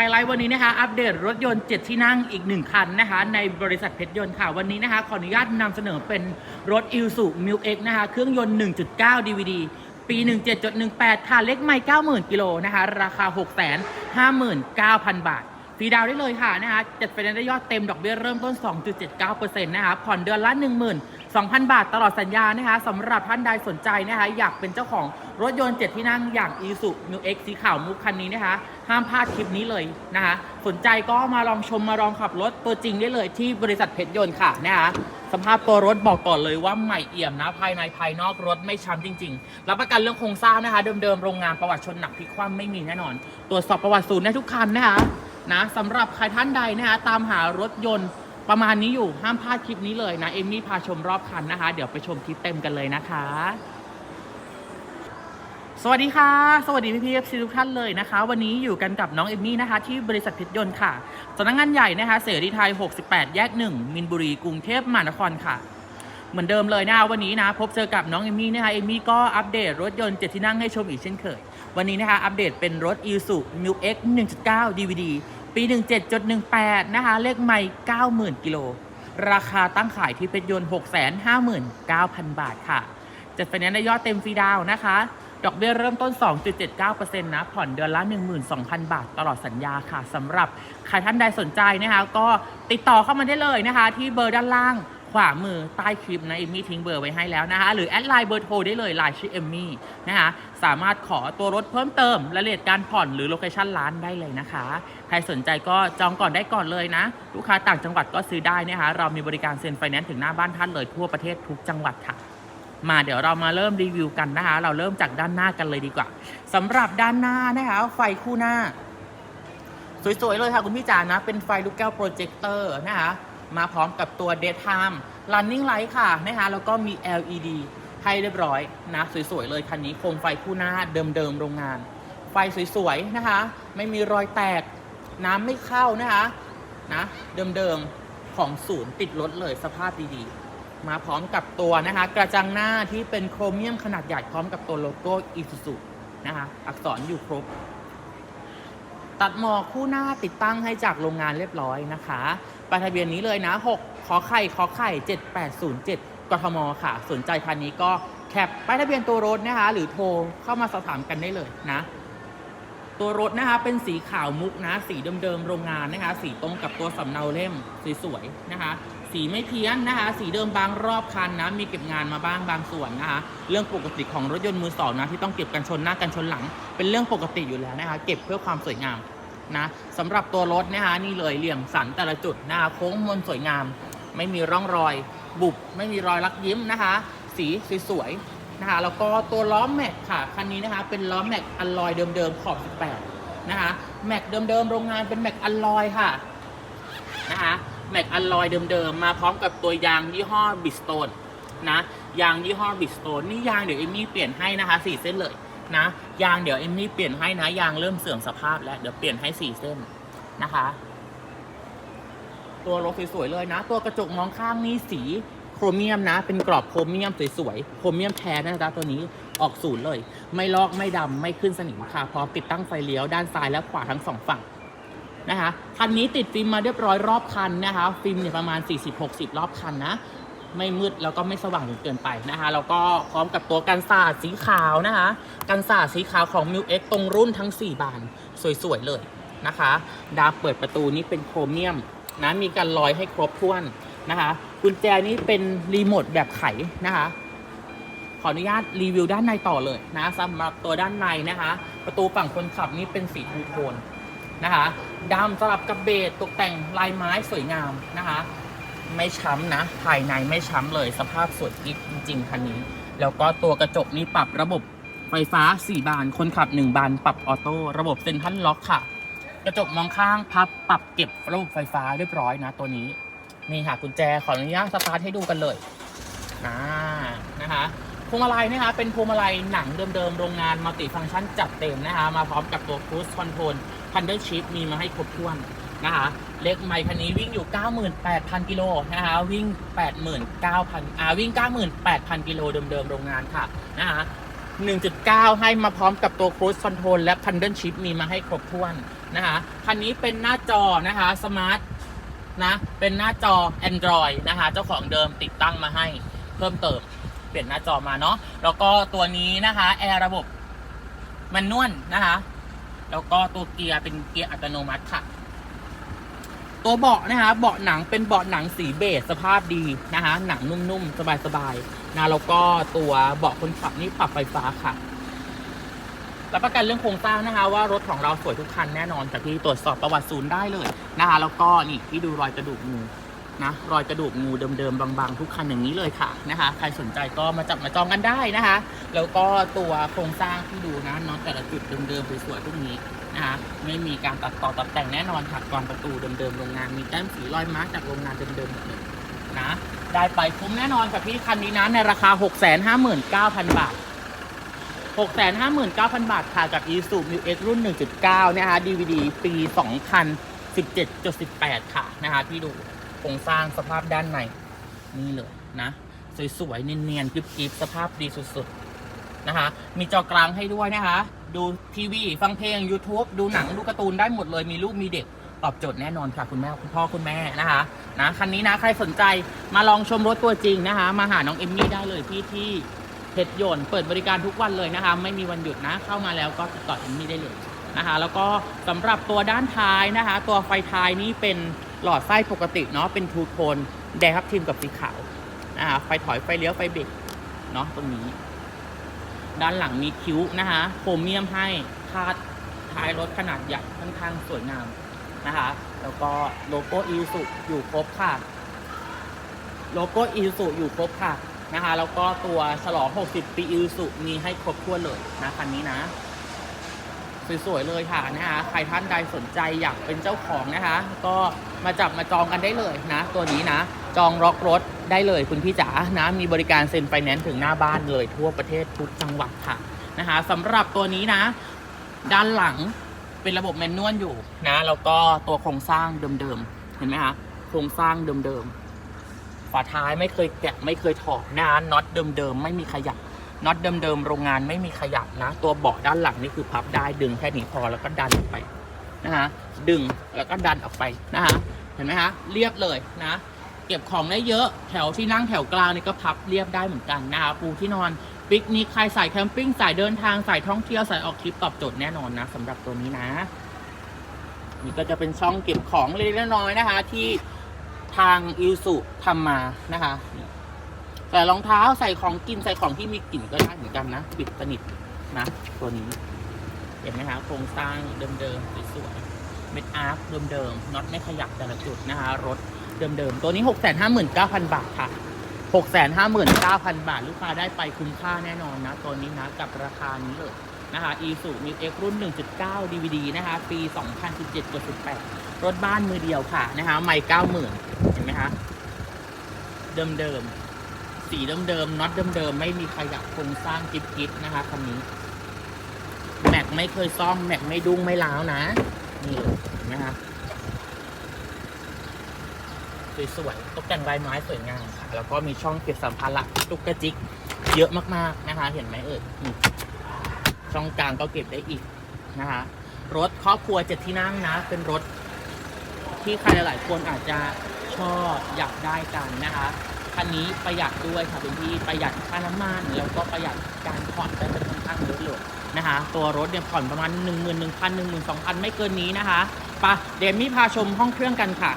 ไฮไลท์วันนี้นะคะอัปเดตรถยนต์ 7 ที่นั่งอีก 1 คันนะคะ ในบริษัทเพชรยนต์ค่ะ วันนี้นะคะ ขออนุญาตนำเสนอเป็นรถ i l s u m i l X นะคะ เครื่องยนต์ 1.9 DVD ปี 17.18 ค่ะ เล็กไม่ 90,000 กิโลนะคะ ราคา 659,000 บาทฟรีดาวได้เลยค่ะนะคะจัดไฟแนนซ์ได้ยอดเต็มดอกเบี้ยเริ่มต้น 2.79%นะคะผ่อนเดือนละ 1,000 2,000 บาทตลอดสัญญานะคะสำหรับท่านใดสนใจนะคะ อยากเป็นเจ้าของรถยนต์ 7 ที่นั่งอย่าง i s u m i l X สีขาวมุกคันนี้นะคะ ห้ามพลาดคลิปนี้เลยนะคะ สนใจก็มาลองชมมาลองขับรถตัวจริงได้เลยที่บริษัทเพชรยนต์ค่ะนะคะสภาพตัวรถบอกก่อนเลยว่าใหม่เอี่ยมนะ ภายในภายนอกรถไม่ช้ำจริงๆ รับประกันเรื่องโครงสร้างนะคะ เดิมๆ โรงงานประวัติชนหนักพลิกคว่ำไม่มีแน่นอน ตรวจสอบประวัติศูนย์ได้ทุกคันนะคะนะสำหรับใครท่านใดนะคะตามหารถยนต์ ประมาณนี้อยู่ห้ามพลาดคลิปนี้เลยนะเอมมี่พาชมรอบคันนะคะ เดี๋ยวไปชมคลิปเต็มกันเลยนะคะ สวัสดีค่ะ สวัสดีพี่พีเอฟซีทุกท่านเลยนะคะ วันนี้อยู่กันกับน้องเอมมี่นะคะ ที่บริษัทเพชรยนต์ค่ะสำนักงานใหญ่นะคะ เสรีไทย 68 แยก 1 มินบุรีกรุงเทพมหานครค่ะเหมือนเดิมเลยนะวันนี้นะ พบเจอกับน้องเอมี่นะคะเอมมี่ก็อัปเดตรถยนต์เจ็ดที่นั่งให้ชมอีกเช่นเคย วันนี้นะคะอัปเดตเป็นรถ i s u m i l X 1.9 DVD ปี 17.18 นะคะ เลขใหม่ 90,000 กิโล ราคาตั้งขายที่เพชรยนต์ 659,000 บาทค่ะ จัดไฟแนนซ์ได้ยอดเต็มฟรีดาวน์นะคะ ดอกเบี้ยเริ่มต้น 2.79%นะ ผ่อนเดือนละ 12,000 บาทตลอดสัญญาค่ะสำหรับใครท่านใดสนใจนะคะ ก็ติดต่อเข้ามาได้เลยนะคะ ที่เบอร์ด้านล่าง ขวามือใต้คลิปนะเอมมี่ทิ้งเบอร์ไว้ให้แล้วนะคะ หรือแอดไลน์เบอร์โทรได้เลยไลน์ชื่อเอมมี่นะคะสามารถขอตัวรถเพิ่มเติมรายละเอียดการผ่อนหรือโลเคชั่นร้านได้เลยนะคะ ใครสนใจก็จองก่อนได้ก่อนเลยนะ ลูกค้าต่างจังหวัดก็ซื้อได้นะคะเรามีบริการเซ็นไฟแนนซ์ถึงหน้าบ้านท่านเลยทั่วประเทศทุกจังหวัดค่ะมาเดี๋ยวเรามาเริ่มรีวิวกันนะคะ เราเริ่มจากด้านหน้ากันเลยดีกว่าสำหรับด้านหน้านะคะ ไฟคู่หน้า สวยๆเลยค่ะคุณพี่จ๋านะ เป็นไฟลูกแก้วโปรเจคเตอร์นะคะ มาพร้อมกับตัว Daytime Running Light ค่ะนะคะแล้วก็มี LED ให้เรียบร้อยนะสวยๆเลยคันนี้โคมไฟคู่หน้าเดิมๆโรงงาน ไฟสวยๆนะคะ ไม่มีรอยแตก น้ำไม่เข้านะคะนะเดิมๆของศูนย์ติดรถเลยสภาพดีๆ มาพร้อมกับตัวนะคะ กระจังหน้าที่เป็นโครเมียมขนาดใหญ่พร้อมกับตัวโลโก้อีซูซูนะคะอักษรอยู่ครบ ตัดหมอกคู่หน้าติดตั้งให้จากโรงงานเรียบร้อยนะคะ ปลายทะเบียนนี้เลยนะ 6ขอไข่ขอไข่7807 กทมค่ะ สนใจคันนี้ก็แคปป้ายทะเบียนตัวรถนะคะ หรือโทรเข้ามาสอบถามกันได้เลยนะ ตัวรถนะคะเป็นสีขาวมุกนะ สีเดิมๆโรงงานนะคะ สีตรงกับตัวสำเนาเล่มสวยๆนะคะ สีไม่เพี้ยนนะคะ สีเดิมบางรอบคันนะ มีเก็บงานมาบ้างบางส่วนนะคะ เรื่องปกติของรถยนต์มือสองนะที่ต้องเก็บกันชนหน้ากันชนหลัง เป็นเรื่องปกติอยู่แล้วนะคะ เก็บเพื่อความสวยงาม นะสำหรับตัวรถนะคะนี่เลยเหลี่ยมสันแต่ละจุดนะคะโค้งมนสวยงาม ไม่มีร่องรอย บุบไม่มีรอยลักยิ้มนะคะ สีสวยๆนะคะแล้วก็ตัวล้อแม็กค่ะคันนี้นะคะ เป็นล้อแม็กอลลอยเดิมๆขอบ 18 นะคะแม็กเดิมๆโรงงานเป็นแม็กอลลอยค่ะนะคะแม็กอลลอยเดิมๆมาพร้อมกับตัวยางยี่ห้อบิสโตนนะยางยี่ห้อบิสโตนนี่ยางเดี๋ยวเอมมี่เปลี่ยนให้นะคะสี่เส้นเลย นะ ยางเดี๋ยวเอมมี่เปลี่ยนให้นะ ยางเริ่มเสื่อมสภาพแล้ว เดี๋ยวเปลี่ยนให้สี่เส้นนะคะ ตัวรถสวยๆเลยนะ ตัวกระจกมองข้างนี่สีโครเมียมนะ เป็นกรอบโครเมียมสวยๆ โครเมียมแท้นะจ๊ะตัวนี้ออกศูนย์เลย ไม่ลอกไม่ดำไม่ขึ้นสนิมค่ะ พร้อมติดตั้งไฟเลี้ยวด้านซ้ายและขวาทั้งสองฝั่งนะคะคันนี้ติดฟิล์มมาเรียบร้อยรอบคันนะคะ ฟิล์มเนี่ยประมาณ 40-60 รอบคันนะ ไม่มืดแล้วก็ไม่สว่างจนเกินไปนะคะแล้วก็พร้อมกับตัวกันศาสตร์สีขาวนะคะกันศาสตร์สีขาวของ m ิ X ตรงรุ่นทั้ง 4 บานสวยๆเลยนะคะ ดาเปิดประตูนี้เป็นโครเมียมนะมีการลอยให้ครบถ้วนนะคะกุญแจนี้เป็นรีโมทแบบไขนะคะ ขออนุญาตรีวิวด้านในต่อเลยนะสำหรับตัวด้านในนะคะ ประตูฝั่งคนขับนี่เป็นสีทูโทนนะคะดำสลับกับเบจตกแต่งลายไม้สวยงามนะคะ ไม่ช้ำนะ ภายในไม่ช้ำเลยสภาพสวยกิ๊กจริงๆคันนี้ แล้วก็ตัวกระจกนี้ปรับระบบไฟฟ้า 4 บาน คนขับ 1 บาน ปรับออโต้ ระบบเซ็นทรัลล็อกค่ะ กระจกมองข้างพับปรับเก็บระบบไฟฟ้าเรียบร้อยนะตัวนี้ นี่ค่ะกุญแจขออนุญาตสตาร์ทให้ดูกันเลยนะนะคะพวงมาลัยนะคะเป็นพวงมาลัยหนังเดิมๆ โรงงานมัลติฟังก์ชันจัดเต็มนะคะ มาพร้อมกับตัวครู e คอนโทรลพันเดอร์ชิพมีมาให้ครบถ้วน นะคะเล็กไมค์คันนี้วิ่งอยู่ 98,000 กิโลนะคะวิ่ง 89,000อ่าวิ่ง 98,000 กิโลเดิมๆโรงงานค่ะนะคะ1.9 ให้มาพร้อมกับตัว Cruise Control และ Paddle Shift มีมาให้ครบถ้วนนะคะคันนี้เป็นหน้าจอนะคะ Smart นะเป็นหน้าจอ Android นะคะเจ้าของเดิมติดตั้งมาให้เพิ่มเติม เปลี่ยนหน้าจอมาเนาะแล้วก็ตัวนี้นะคะแอร์ระบบมันนวลนะคะ แล้วก็ตัวเกียร์เป็นเกียร์อัตโนมัติค่ะ ตัวเบาะนะคะเบาะหนังเป็นเบาะหนังสีเบจสภาพดีนะคะหนังนุ่มๆ สบายๆนะแล้วก็ตัวเบาะคนขับนี่ปรับไฟฟ้าค่ะรับประกันเรื่องโครงสร้างนะคะ ว่ารถของเราสวยทุกคันแน่นอนจากที่ตรวจสอบประวัติศูนย์ได้เลยนะคะ แล้วก็นี่ที่ดูรอยกระดูกงู นะรอยกระดูกงูเดิมๆบางๆ ทุกคันอย่างนี้เลยค่ะนะคะ ใครสนใจก็มาจับมาจองกันได้นะคะ แล้วก็ตัวโครงสร้างที่ดูนะน็อตแต่ละจุดเดิมๆสวยๆพวกนี้นะคะไม่มีการตัดต่อตัดแต่งแน่นอนค่ะกรอนประตูเดิมๆโรงงานมีแต้มสีรอยมาร์กจากโรงงานเดิมๆหมดเลยนะได้ไปคุ้มแน่นอนกับพี่คันนี้นะในราคา 659,000 บาท 659,000 บาทค่ะกับ Isuzu Mu X รุ่น 1.9 นะคะ DVD ปี 2017.18 ค่ะนะคะที่ดู โครงสร้างสภาพด้านในนี่เลยนะ สวยๆเนียนๆกริบๆสภาพดีสุดๆนะคะ มีจอกลางให้ด้วยนะคะ ดูทีวี ฟังเพลง YouTube ดูหนังดูการ์ตูนได้หมดเลย มีลูกมีเด็กตอบโจทย์แน่นอนค่ะคุณแม่คุณพ่อคุณแม่นะคะนะคันนี้นะใครสนใจมาลองชมรถตัวจริงนะคะ มาหาน้องเอมมี่ได้เลยที่ที่เพชรยนต์เปิดบริการทุกวันเลยนะคะ ไม่มีวันหยุดนะ เข้ามาแล้วก็ติดต่อเอมมี่ได้เลยนะคะ แล้วก็สำหรับตัวด้านท้ายนะคะ ตัวไฟท้ายนี่เป็น หลอดไส้ปกติเนาะเป็นทูโทนแดงครับทีมกับสีขาวนะคะไฟถอยไฟเลี้ยวไฟเบรกเนาะตรงนี้ ด้านหลังมีคิ้วนะคะโครเมียมให้คาดท้ายรถขนาดใหญ่ค่อนข้างสวยงามนะคะ แล้วก็โลโก้อีสุอยู่ครบค่ะ โลโก้อีสุอยู่ครบค่ะนะคะ แล้วก็ตัวฉลอง 60 ปีอีสุมีให้ครบถ้วเลยนะคันนี้นะ สวยๆเลยค่ะนะคะใครท่านใดสนใจอยากเป็นเจ้าของนะคะ ก็มาจับมาจองกันได้เลยนะ ตัวนี้นะ จองล็อกรถได้เลยคุณพี่จ๋านะมีบริการเซ็นไฟแนนซ์ถึงหน้าบ้านเลยทั่วประเทศทุกจังหวัดค่ะนะคะสำหรับตัวนี้นะ ด้านหลังเป็นระบบแมนนวลอยู่นะแล้วก็ตัวโครงสร้างเดิมๆเห็นไหมคะโครงสร้างเดิมๆฝาท้ายไม่เคยแกะไม่เคยถอดนะน็อตเดิมๆไม่มีขยับ น็อตเดิมๆโรงงานไม่มีขยับนะ ตัวเบาะด้านหลังนี่คือพับได้ดึงแค่นี้พอแล้วก็ดันออกไปนะฮะดึงแล้วก็ดันออกไปนะฮะเห็นไหมฮะเรียบเลยนะเก็บของได้เยอะแถวที่นั่งแถวกลางนี่ก็พับเรียบได้เหมือนกันนะคะปูที่นอนปิกนิกใครสายแคมปิ้งสายเดินทางสายท่องเที่ยวสายออกทริปตอบโจทย์แน่นอนนะสำหรับตัวนี้นะ นี่ก็จะเป็นช่องเก็บของเล็กๆน้อยๆนะคะ ที่ทางอิวสุทำมานะคะ ใส่รองเท้าใส่ของกินใส่ของที่มีกลิ่นก็ได้เหมือนกันนะปิดสนิทนะตัวนี้ เห็นไหมคะโครงสร้างเดิมๆสวยๆเม็ดอาร์คเดิมๆน็อตไม่ขยับแต่ละจุดนะคะรถเดิมๆตัวนี้ 659,000 บาทค่ะ659,000 บาท ลูกค้าได้ไปคุ้มค่าแน่นอนนะ ตัวนี้นะ กับราคานี้เลยนะคะ e s u m i x รุ่น 1.9 DVD นะคะ ปี 2017-18 รถบ้านมือเดียวค่ะนะคะ ไม่ 90,000 เห็นไหมคะ เดิมๆ สีเดิมๆน็อตเดิมๆไม่มีขยับโครงสร้างกิ๊บๆนะคะคันนี้ แม็กไม่เคยซ่อมแม็กไม่ดุ้งไม่ล้าวนะ นี่เลยเห็นไหมคะสวยๆตกแต่งลายไม้สวยงามค่ะแล้วก็มีช่องเก็บสัมภาระตุกกระจิก เยอะมากๆนะคะ เห็นไหมเอ่ยช่องกลางก็เก็บได้อีกนะคะ รถครอบครัวเจ็ดที่นั่งนะ เป็นรถที่ใครหลายๆคนอาจจะชอบอยากได้กันนะคะ คันนี้ประหยัดด้วยค่ะเป็นที่ประหยัดค่าน้ำมันแล้วก็ประหยัดการผ่อนได้เป็นค่อนข้างเยอะเลยนะคะ ตัวรถเนี่ยผ่อนประมาณ 1 1 0 0 0 12,000 ไม่เกินนี้นะคะปะเดมี่พาชมห้องเครื่องกันค่ะ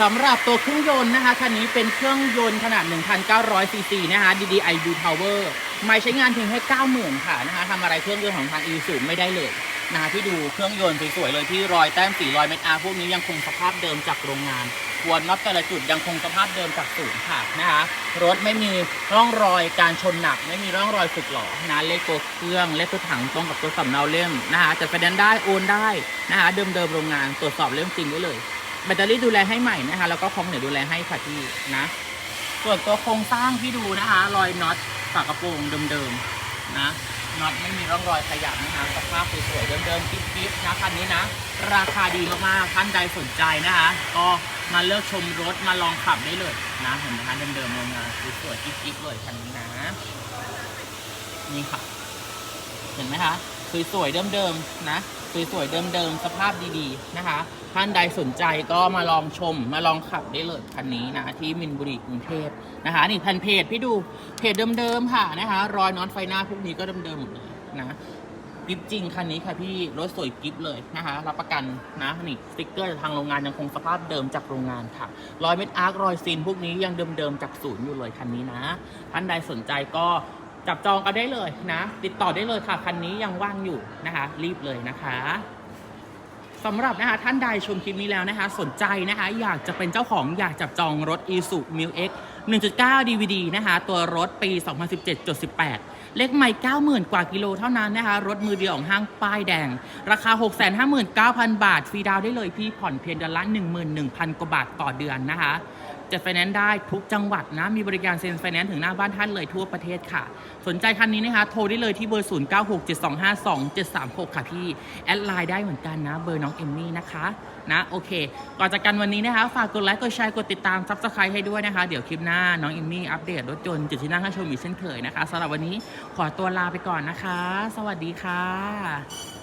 สำหรับตัวเครื่องยนต์นะคะคันนี้เป็นเครื่องยนต์ขนาด 1,900 ซีซีนะคะ DDI U Power ไม่ใช้งานเพียงแค่ 90,000 ค่ะนะคะทำอะไรเครื่องยนต์ของทาง Isuzu ไม่ได้เลยนะคะที่ดูเครื่องยนต์สวยๆเลยที่รอยแต้มสีรอยเม็ดอาร์พวกนี้ยังคงสภาพเดิมจากโรงงาน หัวน็อตแต่ละจุดยังคงสภาพเดิมจากศูนย์ค่ะนะคะรถไม่มีร่องรอยการชนหนัก ไม่มีร่องรอยสึกหรอนะเลขตัวเครื่องเลขตัวถังตรงกับตัวสำเนาเล่มนะคะจะแสดงได้โอนได้นะคะเดิมๆโรงงานตรวจสอบเล่มจริงได้เลยแบตเตอรี่ดูแลให้ใหม่นะคะแล้วก็คอมเหนี่ยดูแลให้ค่ะที่นะ ส่วนตัวโครงสร้างที่ดูนะคะรอยน็อตฝากระโปรงเดิมๆนะน็อตไม่มีร่องรอยขยับนะคะสภาพสวยๆเดิมๆกิ๊บๆนะคันนี้นะ ราคาดีมากๆท่านใดสนใจนะคะก็ มาเลือกชมรถมาลองขับได้เลยนะเห็นไหมคะเดิมๆโรงงานสวยๆกิ๊บๆเลยคันนี้นะนี่ค่ะ เห็นไหมคะสวยๆเดิมๆนะสวยๆเดิมๆสภาพดีๆนะคะ ท่านใดสนใจก็มาลองชมมาลองขับได้เลยคันนี้นะที่มินบุรีกรุงเทพนะคะ นี่ทันเพจพี่ดูเพจเดิมๆค่ะนะคะ รอยน็อตไฟหน้าพวกนี้ก็เดิมๆหมดเลยนะ กิฟจริงคันนี้ค่ะพี่รถสวยกิฟเลยนะคะ รับประกันนะนี่สติ๊กเกอร์จากทางโรงงานยังคงสภาพเดิมจากโรงงานค่ะรอยเม็ดอาร์ครอยซีนพวกนี้ยังเดิมๆจากศูนย์อยู่เลยคันนี้นะท่านใดสนใจก็จับจองกันได้เลยนะ ติดต่อได้เลยค่ะ คันนี้ยังว่างอยู่นะคะ รีบเลยนะคะสำหรับนะคะท่านใดชมคลิปนี้แล้วนะคะ สนใจนะคะ อยากจะเป็นเจ้าของอยากจับจองรถ i s u m i l X 1.9 DVD นะคะ ตัวรถปี 2017.18 เลขใหม่90,000 กว่ากิโลเท่านั้นนะคะ รถมือเดียวของห้างป้ายแดง ราคา 659,000 บาท ฟรีดาวได้เลยพี่ผ่อนเพียงเดือนละ11,000 กว่าบาทต่อเดือนนะคะ จะไฟแนนซ์ได้ทุกจังหวัดนะ มีบริการเซ็นไฟแนนซ์ถึงหน้าบ้านท่านเลยทั่วประเทศค่ะ สนใจคันนี้นะคะ โทรได้เลยที่เบอร์ 0967252736 ค่ะพี่ แอดไลน์ได้เหมือนกันนะ เบอร์น้องเอมมี่นะคะนะโอเค ก่อนจากกันวันนี้นะคะ ฝากกดไลค์กดแชร์กดติดตามซับสไครต์ให้ด้วยนะคะ เดี๋ยวคลิปหน้าน้องเอมมี่อัปเดตรถยนต์จุดที่นั่งให้ชมอีกเช่นเคยนะคะสำหรับวันนี้ขอตัวลาไปก่อนนะคะ สวัสดีค่ะ